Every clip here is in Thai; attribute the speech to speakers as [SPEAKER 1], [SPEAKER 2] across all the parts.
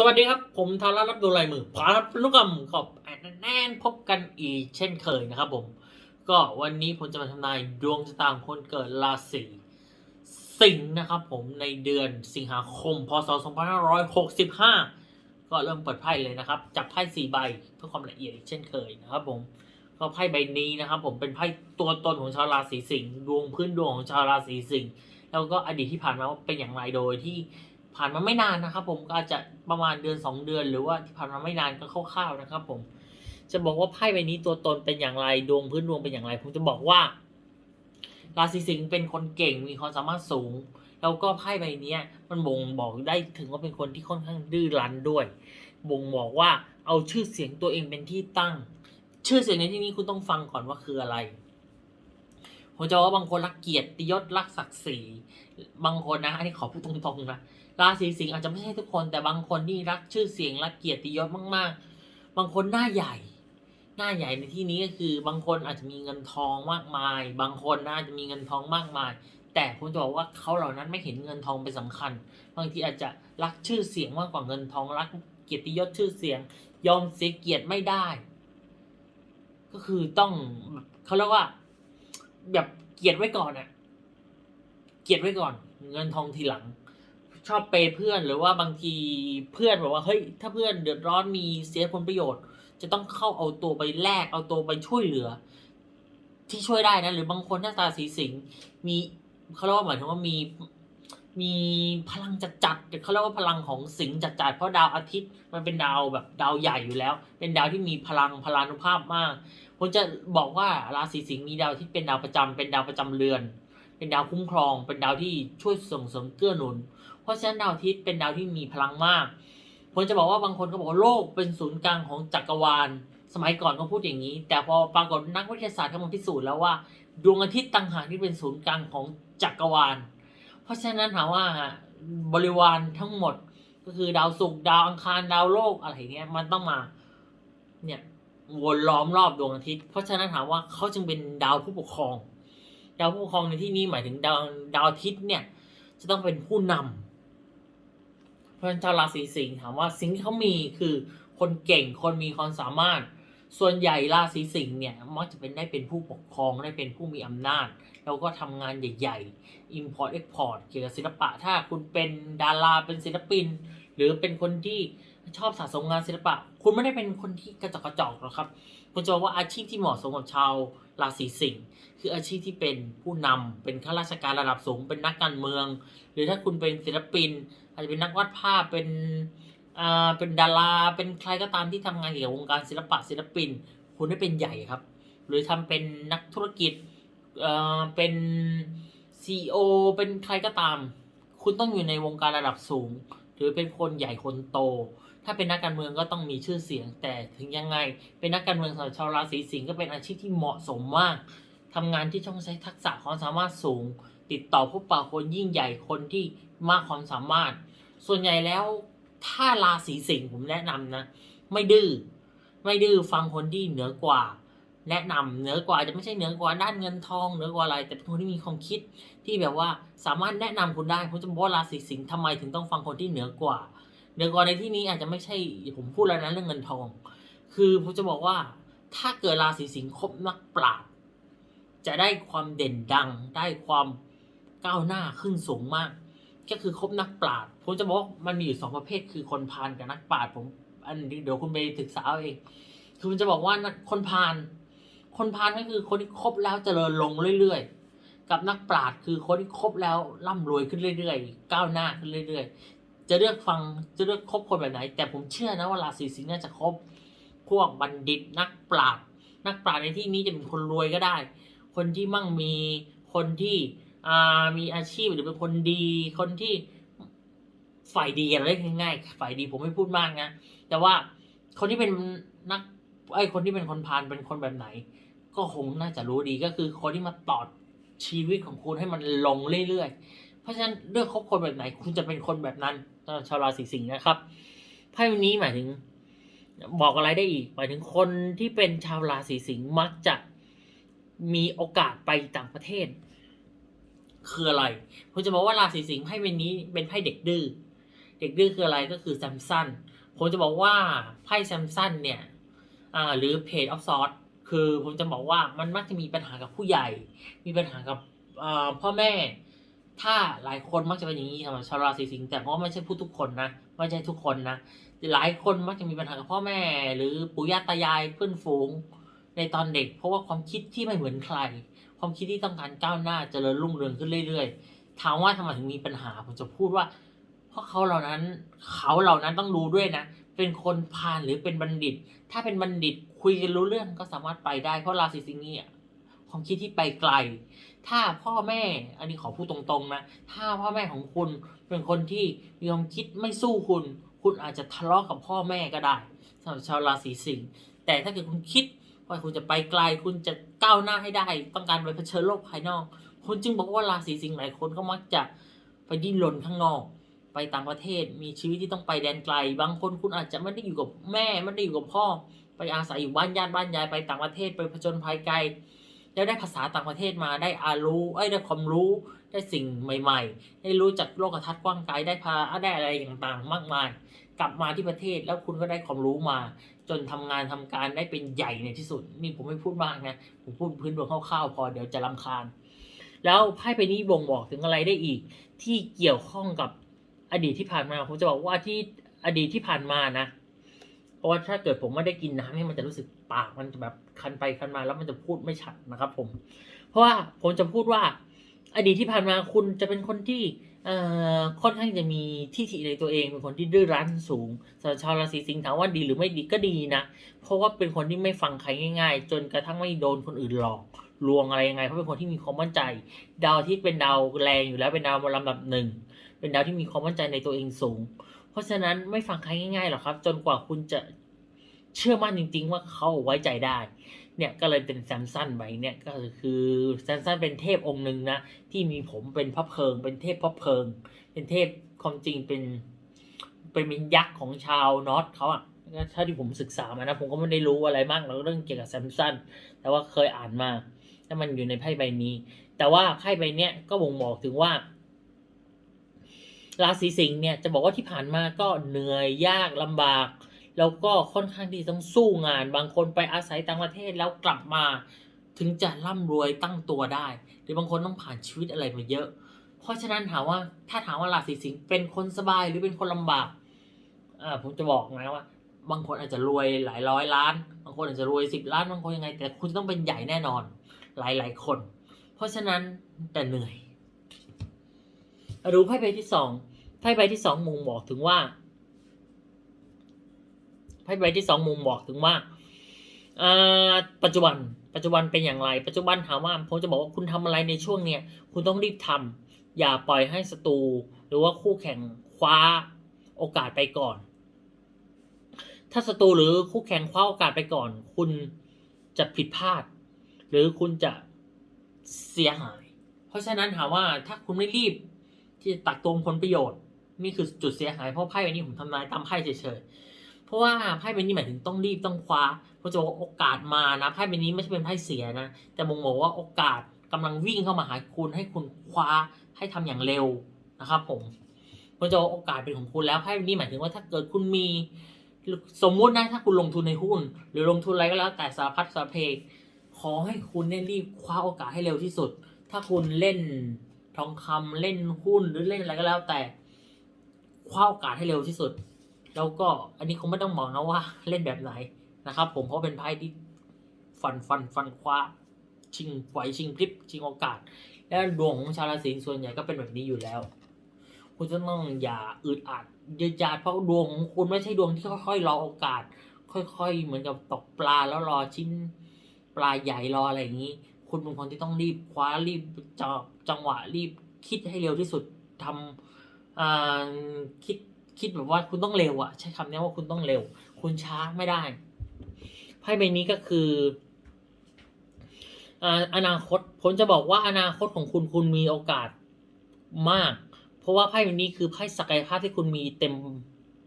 [SPEAKER 1] สวัสดีครับ ผมทารารับดูลายมือพารับลูกกำขอบแอนแน่นพบกันอีกเช่นเคยนะครับผม ก็วันนี้ผมจะมาทำนายดวงชะตาของคนเกิดราศีสิงห์นะครับผมในเดือนสิงหาคม พศ 2565 ก็เริ่มเปิดไพ่เลยนะครับ จับไพ่สี่ใบเพื่อความละเอียดอีกเช่นเคยนะครับผมก็ไพ่ใบนี้นะครับผมเป็นไพ่ตัวตนของชาวราศีสิงห์ดวงพื้นดวงของชาวราศีสิงห์แล้วก็อดีตที่ผ่านมาเป็นอย่างไรโดยที่ ผ่านมาไม่นานนะครับ ผมก็อาจจะประมาณเดือน 2 เดือน หรือว่าที่ผ่านมาไม่นานก็คร่าวๆนะครับ ผม จะบอกว่าไพ่ใบนี้ตัวตนเป็นอย่างไรดวงพื้นดวงเป็นอย่างไร ผมจะบอกว่าราศีสิงห์เป็นคนเก่งมีความสามารถสูง แล้วก็ไพ่ใบนี้มันบ่งบอกได้ถึงว่าเป็นคนที่ค่อนข้างดื้อรั้นด้วย บ่งบอกว่าเอาชื่อเสียงตัวเองเป็นที่ตั้ง ชื่อเสียงในที่นี้คุณต้องฟังก่อนว่าคืออะไร ผมจะว่าบางคนรักเกียรติยศรักศักดิ์ศรีบางคนนะอันนี้ขอพูดตรงๆนะราศีสิงห์อาจจะไม่ใช่ทุกคนแต่บางคนที่รักชื่อเสียงรักเกียรติยศมาก ๆ บางคนหน้าใหญ่ หน้าใหญ่ในที่นี้ก็คือ บางคนอาจจะมีเงินทองมากมาย บางคนน่าจะมีเงินทองมากมาย แต่ผมจะบอกว่าเขาเหล่านั้นไม่เห็นเงินทองเป็นสำคัญ บางทีอาจจะรักชื่อเสียงมากกว่าเงินทองรักเกียรติยศชื่อเสียง ยอมเสียเกียรติไม่ได้ ก็คือต้องเขาเรียกว่า แบบเกียรติไว้ก่อนอะเกียรติไว้ก่อน เงินทองทีหลัง ชอบเปย์เพื่อนหรือว่าบางทีเพื่อนบอกว่าเฮ้ยถ้าเพื่อนเดือดร้อนมีเสียผลประโยชน์ จะต้องเข้าเอาตัวไปแลกเอาตัวไปช่วยเหลือ ที่ช่วยได้นะหรือบางคนหน้าตาสีสิงห์มีเขาเรียกว่าหมายถึงว่ามีมีพลังจัดจัดเขาเรียกว่าพลังของสิงห์จัดจัดเพราะดาวอาทิตย์มันเป็นดาวแบบดาวใหญ่อยู่แล้ว เป็นดาวที่มีพลังพลานุภาพมาก ผมจะบอกว่าราศีสิงห์มีดาวที่เป็นดาวประจำเป็นดาวประจำเรือน เป็นดาวคุ้มครอง เป็นดาวที่ช่วยส่งเสริมเกื้อหนุน เพราะฉะนั้นดาวอาทิตย์เป็นดาวที่มีพลังมากผมจะบอกว่าบางคนก็บอกว่าโลกเป็นศูนย์กลางของจักรวาล สมัยก่อนก็พูดอย่างนี้ แต่พอปรากฏนักวิทยาศาสตร์เขามาพิสูจน์แล้วว่า ดวงอาทิตย์ต่างหากที่เป็นศูนย์กลางของจักรวาล เพราะฉะนั้นถามว่าบริวารทั้งหมดก็คือดาวศุกร์ดาวอังคารดาวโลกอะไรเงี้ยมันต้องมาเนี่ย วนล้อมรอบดวงอาทิตย์ เพราะฉะนั้นถามว่าเขาจึงเป็นดาวผู้ปกครอง ดาวผู้ปกครองในที่นี้หมายถึงดาวดาวอาทิตย์เนี่ย จะต้องเป็นผู้นำเพราะฉะนั้นชาวราศีสิงห์ถามว่าสิ่งที่เขามีคือคนเก่งคนมีความสามารถ ส่วนใหญ่ราศีสิงห์เนี่ยมักจะเป็นได้เป็นผู้ปกครองได้เป็นผู้มีอำนาจ แล้วก็ทำงานใหญ่ๆ Import Export เกี่ยวกับศิลปะ ถ้าคุณเป็นดาราเป็นศิลปิน หรือเป็นคนที่ชอบสะสมงานศิลปะคุณไม่ได้เป็นคนที่กระจอกกระจอกหรอกครับ คุณจะบอกว่าอาชีพที่เหมาะสมกับชาวราศีสิงห์คืออาชีพที่เป็นผู้นำเป็นข้าราชการระดับสูง เป็นนักการเมือง หรือถ้าคุณเป็นศิลปิน อาจจะเป็นนักวาดภาพเป็นอ่าเป็นดารา เป็นใครก็ตามที่ทำงานเกี่ยวกับวงการศิลปะศิลปิน คุณได้เป็นใหญ่ครับ หรือทำเป็นนักธุรกิจเอ่อเป็นซีอเป็นใครก็ตาม คุณต้องอยู่ในวงการระดับสูง หรือเป็นคนใหญ่คนโต ถ้าเป็นนักการเมืองก็ต้องมีชื่อเสียง แต่ถึงยังไง เป็นนักการเมืองสำหรับชาวราศีสิงห์ก็เป็นอาชีพที่เหมาะสมมากทำงานที่ต้องใช้ทักษะความสามารถสูง ติดต่อพบปะคนยิ่งใหญ่คนที่มากความสามารถ ส่วนใหญ่แล้วถ้าราศีสิงห์ผมแนะนำนะ ไม่ดื้อไม่ดื้อฟังคนที่เหนือกว่า แนะนำเหนือกว่าอาจจะไม่ใช่เหนือกว่าด้านเงินทองเหนือกว่าอะไร แต่เป็นคนที่มีความคิดที่แบบว่าสามารถแนะนำคุณได้ผมจะบอกว่าราศีสิงห์ทำไมถึงต้องฟังคนที่เหนือกว่า เหนือกว่าในที่นี้อาจจะไม่ใช่ผมพูดแล้วนะเรื่องเงินทอง คือผมจะบอกว่า ถ้าเกิดราศีสิงห์คบนักปราชญ์จะได้ความเด่นดัง ได้ความก้าวหน้าขึ้นสูงมาก ก็คือคบนักปราชญ์ผมจะบอกมันมีอยู่สองประเภทคือคนพาลกับนักปราชญ์ผมอันนี้เดี๋ยวคุณไปศึกษาเองคือมันจะบอกว่านักคนพาลคนพาลก็คือคนที่คบแล้วเจริญลงเรื่อยๆ กับนักปราชญ์คือคนที่คบแล้วร่ำรวยขึ้นเรื่อยๆ ก้าวหน้าขึ้นเรื่อยๆ จะเลือกฟังจะเลือกคบคนแบบไหน แต่ผมเชื่อนะว่าราศีสิงห์น่าจะคบพวกบัณฑิตนักปราชญ์นักปราชญ์ในที่นี้จะเป็นคนรวยก็ได้ คนที่มั่งมีคนที่มีอาชีพหรือเป็นคนดี คนที่ฝ่ายดีอะไรเรียกง่ายๆฝ่ายดีผมไม่พูดมากนะแต่ว่าคนที่เป็นนักไอ้คนที่เป็นคนพาลเป็นคนแบบไหน ก็คงน่าจะรู้ดีก็คือคนที่มาตอดชีวิตของคุณให้มันลงเรื่อยๆ ราะฉะนั้นเลือกคบคนแบบไหน คุณจะเป็นคนแบบนั้นสำหรับชาวราศีสิงห์นะครับไพ่วันนี้หมายถึง บอกอะไรได้อีก หมายถึงคนที่เป็นชาวราศีสิงห์มักจะมีโอกาสไปต่างประเทศ คืออะไรผมจะบอกว่าราศีสิงห์ไพ่ใบนี้เป็นไพ่เด็กดื้อเด็กดื้อคืออะไรก็คือแซมสันผมจะบอกว่าไพ่แซมสันเนี่ยอ่าหรือเพจออฟซอร์คือผมจะบอกว่ามันมักจะมีปัญหากับผู้ใหญ่ มีปัญหากับพ่อแม่ ถ้าหลายคนมักจะเป็นอย่างนี้สำหรับชาวราศีสิงห์แต่ก็ไม่ใช่ผู้ทุกคนนะไม่ใช่ทุกคนนะหลายคนมักจะมีปัญหากับพ่อแม่ หรือปู่ย่าตายายเพื่อนฝูงในตอนเด็ก เพราะว่าความคิดที่ไม่เหมือนใคร ความคิดที่ต้องการก้าวหน้าเจริญรุ่งเรืองขึ้นเรื่อยๆถามว่าทำไมถึงมีปัญหาผมจะพูดว่า เพราะเขาเหล่านั้นเขาเหล่านั้นต้องรู้ด้วยนะ เป็นคนพาลหรือเป็นบัณฑิต ถ้าเป็นบัณฑิตคุยกันรู้เรื่องก็สามารถไปได้เพราะราศีสิงห์เนี่ยความคิดที่ไปไกล ถ้าพ่อแม่ อันนี้ขอพูดตรงๆนะ ถ้าพ่อแม่ของคุณเป็นคนที่มีความคิดไม่สู้คุณ คุณอาจจะทะเลาะกับพ่อแม่ก็ได้สำหรับชาวราศีสิงห์ แต่ถ้าเกิดคุณคิดว่าคุณจะไปไกล คุณจะก้าวหน้าให้ได้ ต้องการไปเผชิญโลกภายนอก คุณจึงบอกว่าราศีสิงห์หลายคนก็มักจะไปดิ้นรนข้างนอกไปต่างประเทศมีชีวิตที่ต้องไปแดนไกล บางคนคุณอาจจะไม่ได้อยู่กับแม่ไม่ได้อยู่กับพ่อ ไปอาศัยอยู่บ้านญาติบ้านยายไปต่างประเทศไปผจญภัยไกล แล้วได้ภาษาต่างประเทศมาได้อารู้เอ้ได้ความรู้ได้สิ่งใหม่ ๆ ได้รู้จักโลกทัศน์กว้างไกลได้พาได้อะไรต่างๆ มากมาย กลับมาที่ประเทศแล้วคุณก็ได้ความรู้มา จนทำงานทำการได้เป็นใหญ่ในที่สุด นี่ผมไม่พูดมากนะผมพูดพื้นดวงคร่าวๆพอเดี๋ยวจะลำคาญ แล้วไพ่ใบนี้บ่งบอกถึงอะไรได้อีก ที่เกี่ยวข้องกับอดีตที่ผ่านมาผมจะบอกว่าที่อดีตที่ผ่านมานะ เพราะว่าถ้าเกิดผมไม่ได้กินน้ำให้มันจะรู้สึก ปากมันจะแบบคันไปคันมาแล้วมันจะพูดไม่ชัดนะครับ ผม เพราะว่าผมจะพูดว่า อดีตที่ผ่านมาคุณจะเป็นคนที่เอ่อค่อนข้างจะมีที่ถิในตัวเองเป็นคนที่ดื้อรั้นสูงสำหรับชาวราศีสิงห์ถามว่าดีหรือไม่ดีก็ดีนะ เพราะว่าเป็นคนที่ไม่ฟังใครง่าย ๆ จนกระทั่งไม่โดนคนอื่นหลอกลวงอะไรยังไงเพราะเป็นคนที่มีความมั่นใจ ดาวที่เป็นดาวแรงอยู่แล้วเป็นดาวลำดับหนึ่งเป็นดาวที่มีความมั่นใจในตัวเองสูง เพราะฉะนั้นไม่ฟังใครง่ายๆหรอกครับ จนกว่าคุณจะ เชื่อมั่นจริง ๆ ว่าเขาไว้ใจได้ เนี่ยก็เลยเป็นแซมสันไปเนี่ยก็คือแซมสันเป็นเทพองค์หนึ่งนะที่มีผมเป็นพระเพลิง เป็นเทพพระเพลิง เป็นเทพความจริงเป็นเป็นเป็นยักษ์ของชาวนอตเขาอะถ้าที่ผมศึกษามานะผมก็ไม่ได้รู้อะไรมากเรื่องเกี่ยวกับแซมสันแต่ว่าเคยอ่านมาถ้ามันอยู่ในไพ่ใบนี้ แต่ว่าไพ่ใบเนี้ยก็บ่งบอกถึงว่าราศีสิงห์เนี่ยจะบอกว่าที่ผ่านมาก็เหนื่อยยากลำบาก แล้วก็ค่อนข้างที่ต้องสู้งาน บางคนไปอาศัยต่างประเทศแล้วกลับมาถึงจะร่ำรวยตั้งตัวได้ หรือบางคนต้องผ่านชีวิตอะไรมาเยอะ เพราะฉะนั้นถามว่าถ้าถามว่าราศีสิงห์เป็นคนสบายหรือเป็นคนลำบากอ่าผมจะบอกนะว่า บางคนอาจจะรวยหลายร้อยล้าน บางคนอาจจะรวยสิบล้านบางคนยังไง แต่คุณต้องเป็นใหญ่แน่นอน หลายหลายคน เพราะฉะนั้นแต่เหนื่อยมาดูไพ่ใบที่สองไพ่ใบที่สองมุงบอกถึงว่า ไพ่ใบที่สองมุมบอกถึงว่าปัจจุบัน ปัจจุบันเป็นอย่างไร ปัจจุบันถามว่าผมจะบอกว่าคุณทำอะไรในช่วงเนี้ยคุณต้องรีบทำอย่าปล่อยให้ศัตรูหรือว่าคู่แข่งคว้าโอกาสไปก่อน ถ้าศัตรูหรือคู่แข่งคว้าโอกาสไปก่อน คุณจะผิดพลาด หรือคุณจะเสียหาย เพราะฉะนั้นถามว่าถ้าคุณไม่รีบที่จะตักตวงผลประโยชน์ นี่คือจุดเสียหายเพราะไพ่ใบนี้ผมทำนายตามไพ่เฉยๆ เพราะว่าไพ่ใบนี้หมายถึงต้องรีบต้องคว้าเพราะจะบอกว่าโอกาสมานะไพ่ใบนี้ไม่ใช่เป็นไพ่เสียนะ แต่บ่งบอกว่าโอกาสกำลังวิ่งเข้ามาหาคุณให้คุณคว้าให้ทำอย่างเร็วนะครับ ผมผมจะบอกว่าโอกาสเป็นของคุณแล้วไพ่ใบนี้หมายถึงว่าถ้าเกิดคุณมี สมมุตินะถ้าคุณลงทุนในหุ้น หรือลงทุนอะไรก็แล้ว แต่สารพัดสารเพขอให้คุณเนี่ยรีบคว้าโอกาสให้เร็วที่สุด ถ้าคุณเล่นทองคำเล่นหุ้นหรือเล่นอะไรก็แล้วแต่คว้าโอกาสให้เร็วที่สุด แล้วก็อันนี้คงไม่ต้องบอกนะว่าเล่นแบบไหนนะครับ ผมเพราะเป็นไพ่ที่ฟันฟันฟันคว้าชิงไหวชิงพลิบชิงโอกาส และดวงของชาวราศีส่วนใหญ่ก็เป็นแบบนี้อยู่แล้ว คุณจะต้องอย่าอึดอัดเยืดยาดเพราะดวงของคุณไม่ใช่ดวงที่ค่อยๆรอโอกาส ค่อย ๆ เหมือนกับตกปลาแล้วรอชิ้นปลาใหญ่รออะไรอย่างนี้ คุณเป็นคนที่ต้องรีบคว้ารีบจับจังหวะรีบคิดให้เร็วที่สุดทำคิด คิดแบบว่าคุณต้องเร็วอะใช้คำนี้ว่าคุณต้องเร็ว คุณช้าไม่ได้ไพ่ใบนี้ก็คืออนาคตผมจะบอกว่าอนาคตของคุณคุณมีโอกาสมาก เพราะว่าไพ่ใบนี้คือไพ่ศักยภาพที่คุณมีเต็ม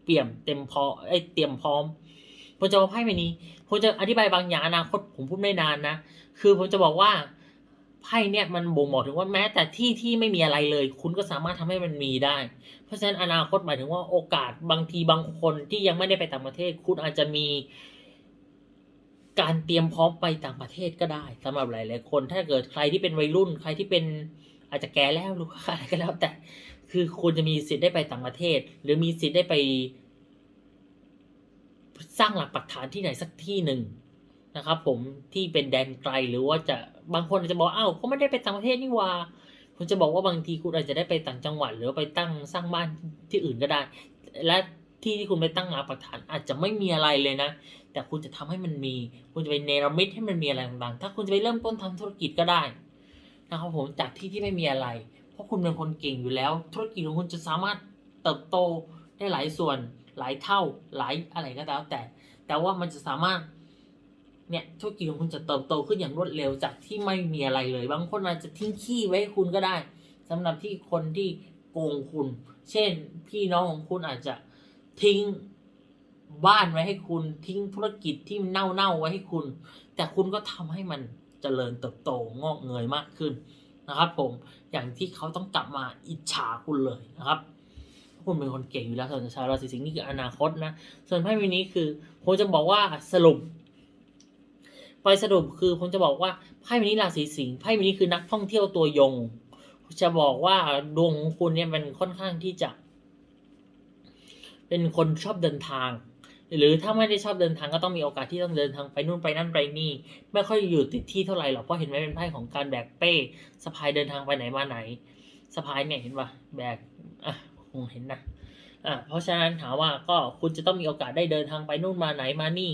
[SPEAKER 1] เปี่ยมเต็มพอไอเตรียมพร้อมผมจะบอกไพ่ใบนี้ผมจะอธิบายบางอย่างอนาคตผมพูดไม่นานนะคือผมจะบอกว่า ไพ่เนี่ยมันบ่งบอกถึงว่าแม้แต่ที่ที่ไม่มีอะไรเลย คุณก็สามารถทำให้มันมีได้ เพราะฉะนั้นอนาคตหมายถึงว่าโอกาสบางทีบางคนที่ยังไม่ได้ไปต่างประเทศ คุณอาจจะมีการเตรียมพร้อมไปต่างประเทศก็ได้สำหรับหลายๆคน ถ้าเกิดใครที่เป็นวัยรุ่น ใครที่เป็นอาจจะแก่แล้วหรือว่าอะไรก็แล้วแต่คือคุณจะมีสิทธิ์ได้ไปต่างประเทศ หรือมีสิทธิ์ได้ไป สร้างหลักปักฐานที่ไหนสักที่หนึ่ง นะครับผมที่เป็นแดนไกลหรือว่าจะบางคนอาจจะบอกอ้าวเขาไม่ได้ไปต่างประเทศนี่ว่าผมจะบอกว่าบางทีคุณอาจจะได้ไปต่างจังหวัด หรือไปตั้งสร้างบ้านที่อื่นก็ได้ และที่ที่คุณไปตั้งหลักปักฐานอาจจะไม่มีอะไรเลยนะ แต่คุณจะทำให้มันมี คุณจะไปเนรมิตให้มันมีอะไรต่างๆ ถ้าคุณจะไปเริ่มต้นทำธุรกิจก็ได้นะครับผมจากที่ที่ไม่มีอะไร เพราะคุณเป็นคนเก่งอยู่แล้ว ธุรกิจของคุณจะสามารถเติบโตได้หลายส่วนหลายเท่าหลายอะไรก็แล้วแต่ แต่ว่ามันจะสามารถ เนี่ยธุรกิจของคุณจะเติบโตขึ้นอย่างรวดเร็วจากที่ไม่มีอะไรเลย บางคนอาจจะทิ้งขี้ไว้ให้คุณก็ได้สำหรับที่คนที่โกงคุณ เช่น พี่น้องของคุณอาจจะทิ้งบ้านไว้ให้คุณทิ้งธุรกิจที่เน่าเน่าๆไว้ให้คุณ แต่คุณก็ทำให้มันเจริญเติบโตงอกเงยมากขึ้นนะครับ ผมอย่างที่เขาต้องกลับมาอิจฉาคุณเลยนะครับคุณเป็นคนเก่งอยู่แล้วส่วนชาวราศีสิงห์นี่คืออนาคตนะ ส่วนไพ่ใบนี้คือผมจะบอกว่าสรุป ไปสรุปคือผมจะบอกว่าไพ่ใบนี้ราศีสิงห์ไพ่ใบนี้คือนักท่องเที่ยวตัวยง จะบอกว่าดวงของคุณเนี่ยมันค่อนข้างที่จะ เป็นคนชอบเดินทาง หรือถ้าไม่ได้ชอบเดินทางก็ต้องมีโอกาสที่ต้องเดินทางไปนู่นไปนั่นไปนี่ ไม่ค่อยอยู่ติดที่เท่าไหร่หรอกเพราะเห็นไหมเป็นไพ่ของการแบกเป้สะพายเดินทางไปไหนมาไหนสะพายเนี่ยเห็นปะแบกอะคงเห็นนะอ่าเพราะฉะนั้นถามว่าก็คุณจะต้องมีโอกาสได้เดินทางไปนู่นมาไหนมานี่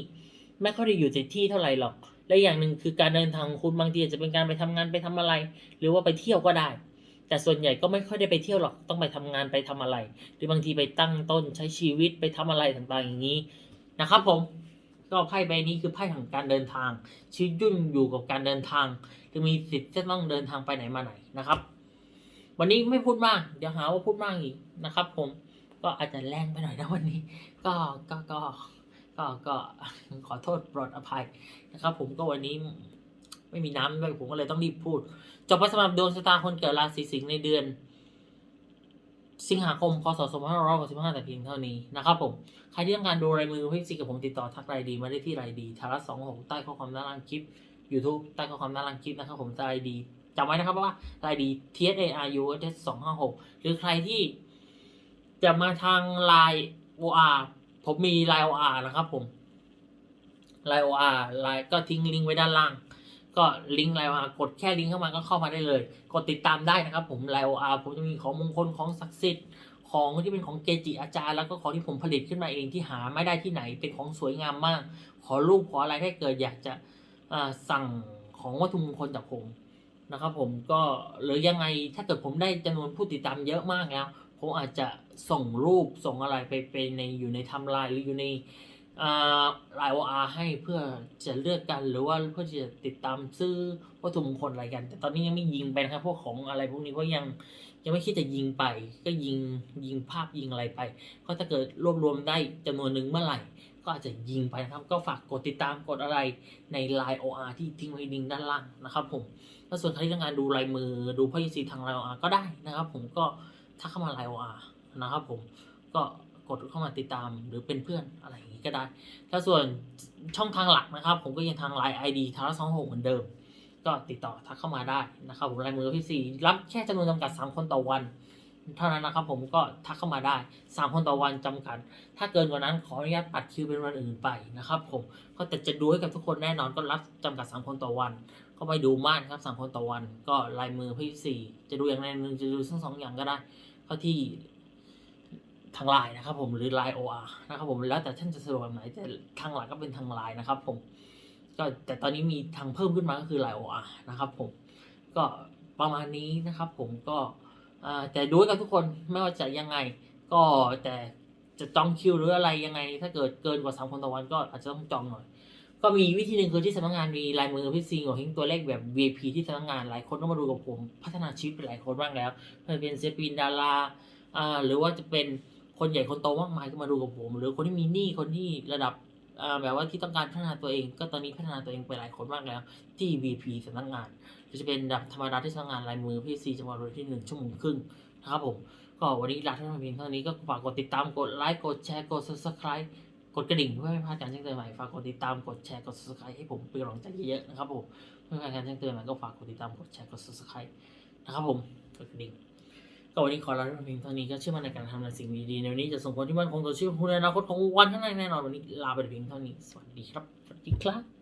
[SPEAKER 1] ไม่ค่อยได้อยู่ติดที่เท่าไหร่หรอก และอย่างหนึ่งคือการเดินทางของคุณบางทีอาจจะเป็นการไปทำงานไปทำอะไร หรือว่าไปเที่ยวก็ได้ แต่ส่วนใหญ่ก็ไม่ค่อยได้ไปเที่ยวหรอกต้องไปทำงานไปทำอะไร หรือบางทีไปตั้งต้นใช้ชีวิตไปทำอะไรต่างๆอย่างนี้นะครับผมก็ไพ่ใบนี้คือไพ่ของการเดินทาง ชีวิตยุ่งอยู่กับการเดินทางจะมีสิทธิ์จะต้องเดินทางไปไหนมาไหนนะครับ วันนี้ไม่พูดมาก เดี๋ยวหาว่าพูดมากอีกนะครับ ผมก็อาจจะแรงไปหน่อยนะวันนี้ ก็ก็ก็ ก็ก็ขอโทษโปรดอภัยนะครับ ผมก็วันนี้ไม่มีน้ำด้วยผมก็เลยต้องรีบพูด จบไปสำหรับดวงชะตาคนเกิดราศีสิงห์ในเดือน สิงหาคมพศ2565แต่เพียงเท่านี้นะครับผม ใครที่ต้องการดูรายมือพี่ซีกับผมติดต่อทักรายดีมาได้ที่รายดีทารัสองหกใต้ข้อความด้านล่างคลิป YouTube ใต้ข้อความด้านล่างคลิปนะครับผมรายดีจำไว้นะครับว่ารายดี T S A R U S สองห้าหกหรือใครที่จะมาทางไลน์ OR ผมมีไลน์ OR นะครับผมไลน์ OR ไลก็ทิ้งลิงก์ไว้ด้านล่าง ก็ลิงก์ไลน์ OR กดแค่ลิงก์เข้ามาก็เข้ามาได้เลย กดติดตามได้นะครับ ผมไลน์ OR ผมจะมีของมงคลของศักดิ์สิทธิ์ของที่เป็นของเกจิอาจารย์แล้วก็ของที่ผมผลิตขึ้นมาเองที่หาไม่ได้ที่ไหนเป็นของสวยงามมาก ขอรูปขออะไรถ้าเกิดอยากจะสั่งของวัตถุมงคลจากผมนะครับผมก็หรือยังไงถ้าเกิดผมได้จำนวนผู้ติดตามเยอะมากแล้ว ผมอาจจะส่งรูปส่งอะไรไปไปในอยู่ในทำลายหรืออยู่ในลน์โออาให้เพื่อจะเลือกกันหรือว่าเพื่อจะติดตามซื้อวัตถุมงคลอะไรกัน แต่ตอนนี้ยังไม่ยิงไปนะครับพวกของอะไรพวกนี้เพราะยังยังไม่คิดจะยิงไป ก็ยิงยิงภาพยิงอะไรไปก็ถ้าเกิดรวบรวมได้จำนวนหนึ่งเมื่อไหร่ ก็อาจจะยิงไปนะครับ ก็ฝากกดติดตามกดอะไรใน Line OR ที่ทิ้งไว้ลิงด้านล่างนะครับผมถ้าส่วนใครที่ต้องการดูลายมือดูพ่อยิซีทาง Line OR ก็ได้นะครับ ผมก็ ทักเข้ามา Line OR นะครับผมก็กดเข้ามาติดตามหรือเป็นเพื่อนอะไรอย่างนี้ก็ได้ ถ้าส่วนช่องทางหลักนะครับ ผมก็ยังทาง Line ID ทาร์สองหกเหมือนเดิม ก็ติดต่อทักเข้ามาได้นะครับผมลายมือพี่สี่รับแค่จำนวนจำกัด 3 คนต่อวัน เท่านั้นนะครับผมก็ทักเข้ามาได้ 3 คนต่อวันจำกัด ถ้าเกินกว่านั้นขออนุญาตปัดคิวเป็นวันอื่นไปนะครับผมก็แต่จะดูให้กับทุกคนแน่นอนก็รับจำกัด 3 คนต่อวันก็ไปดูมานครับสามคนต่อวัน ก็ลายมือพี่สี่จะดูอย่างใดหนึ่งจะดูทั้งสองอย่างก็ได้ เข้าที่ทางไลน์นะครับ ผมหรือไลน์โออาร์นะครับ ผมแล้วแต่ท่านจะสะดวกแบบไหนแต่ทางหลักก็เป็นทางไลน์นะครับ ผม ก็แต่ตอนนี้มีทางเพิ่มขึ้นมาก็คือไลน์โออาร์นะครับ ผมก็ประมาณนี้นะครับ ผมก็แต่ดูให้กับทุกคนไม่ว่าจะยังไง ก็แต่จะจองคิวหรืออะไรยังไง ถ้าเกิดเกินกว่าสามคนต่อวันก็อาจจะต้องจองหน่อย ก็มีวิธีหนึ่งคือที่สำนักงานมีลายมือพี่ซิงของทิ้งตัวเลขแบบ VIP ที่สำนักงานหลายคนก็มาดูกับผม พัฒนาชีวิตไปหลายคนบ้างแล้วจะเป็นศิลปินดาราอ่าหรือว่าจะเป็นคนใหญ่คนโตมากมายก็มาดูกับผม หรือคนที่มีหนี้คนที่ระดับอ่าแบบว่าที่ต้องการพัฒนาตัวเอง ก็ตอนนี้พัฒนาตัวเองไปหลายคนมากแล้ว ที่ VP สำนักงานจะเป็นดับธรรมดาที่สำนักงานลายมือพี่ซีจังหวัดยที่หนึ่งชั่วโมงครึ่งนะครับผม ก็วันนี้ลาท่านผู้ชมเพียงเท่านี้ก็ฝากกดติดตามกดไลค์กดแชร์กด subscribe ดกระดิ่งเพื่อไม่พลาดการแจ้งเตือนใหม่ฝากกดติดตามกดแชร์กด subscribe ให้ผมเป็นกำลังใจเยอะๆนะครับผมเพื่อไม่พลาดการแจ้งเตือนใหม่ก็ฝากกดติดตามกดแชร์กด subscribe นะครับผมกดกระดิ่งก็วันนี้ขอลาท่านผู้ชมเพียงเท่านี้ก็เชื่อมั่นในการทำในสิ่งดีๆในวันนี้จะส่งผลที่มั่นคงต่อชีวิตของคุณในอนาคตของวันข้างหน้าแน่นอนวันนี้ลาไปเพียงเท่านี้สวัสดีครับสวัสดีครับ